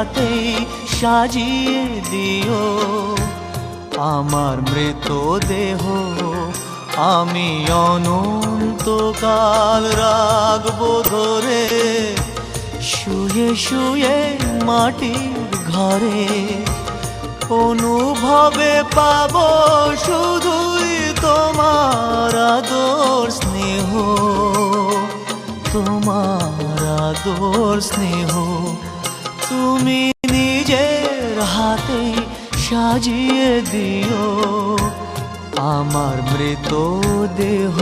হাতেই সাজিয়ে দিও। আমার মৃত দেহ আমি অনন্তকাল রাখব ধরে। শুয়ে শুয়ে মাটির ঘরে অনুভবে পাব শুধুই তোমার আদর স্নেহ, তোমার আদর স্নেহ। তুমি নিজের হাতে সাজিয়ে দিও। আমার মৃত দেহ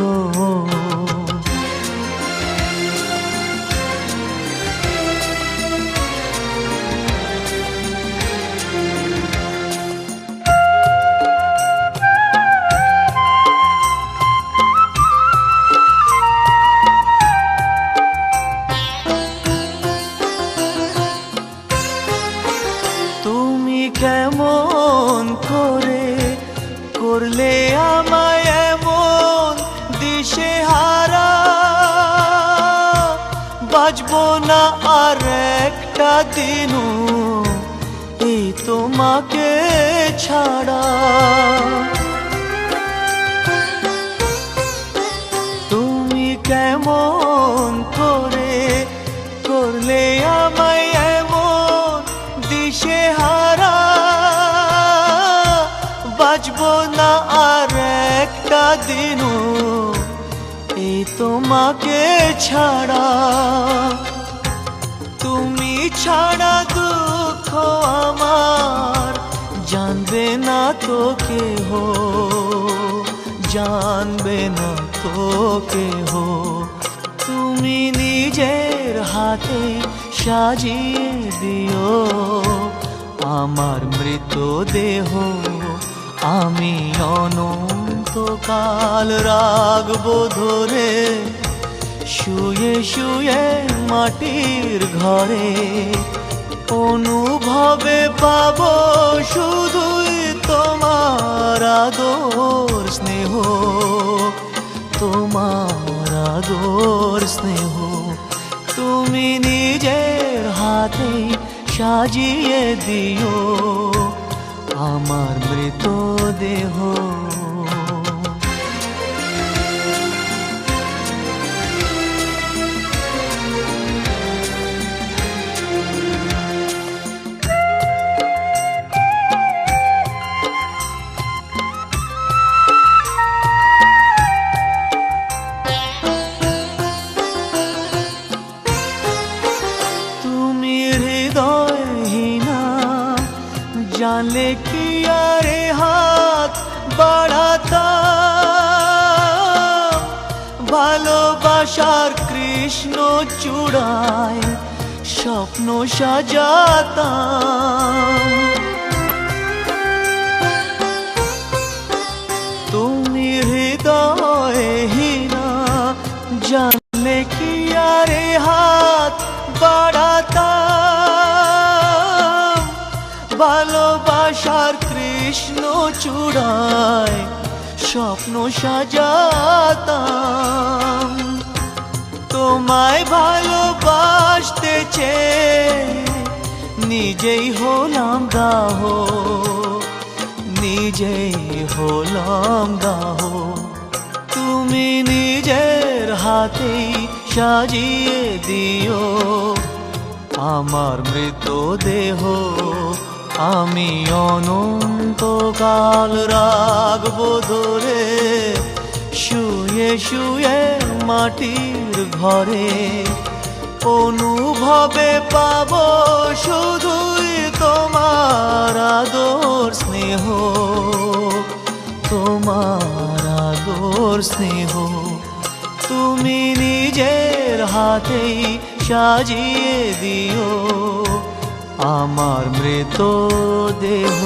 কেমন করে করলে আমায় এমন দিশে হারা? বাজব না আর একটা দিনও এই তোমাকে ছাড়া। দিনও এই তোমাকে ছাড়া, তুমি ছাড়া দুঃখ আমার জানবে না তো কেহ, জানবে না তো কেহ। তুমি নিজের হাতে সাজিয়ে দিও আমার মৃত দেহ আমি অনন্তকাল রাখব ধরে, শুয়ে শুয়ে মাটির ঘরে। অনুভবে পাব শুধুই তোমার আদর স্নেহ, তোমার আদর স্নেহ। তুমি নিজের হাতে সাজিয়ে দিও আমার মৃত আরে হাত বাড়াতা। ভালোবাসার কৃষ্ণ চূড়ায় স্বপ্ন সাজাতাম। তুমি হৃদয়হীনা জানলে কি ভালোবাসার কৃষ্ণ চূড়ায় স্বপ্ন সাজাতাম। তোমায় ভালোবাসতে নিজেই হলাম দাহ, নিজেই হলাম দাহ। তুমি নিজের হাতেই সাজিয়ে দিও আমার মৃত দেহ আমি অনন্তকাল রাখব ধরে, শুয়ে শুয়ে মাটির ঘরে। অনুভবে পাব শুধুই তোমার আদর স্নেহ, তোমার আদর স্নেহ। তুমি নিজের হাতেই সাজিয়ে দিও। আমার মৃত দেহ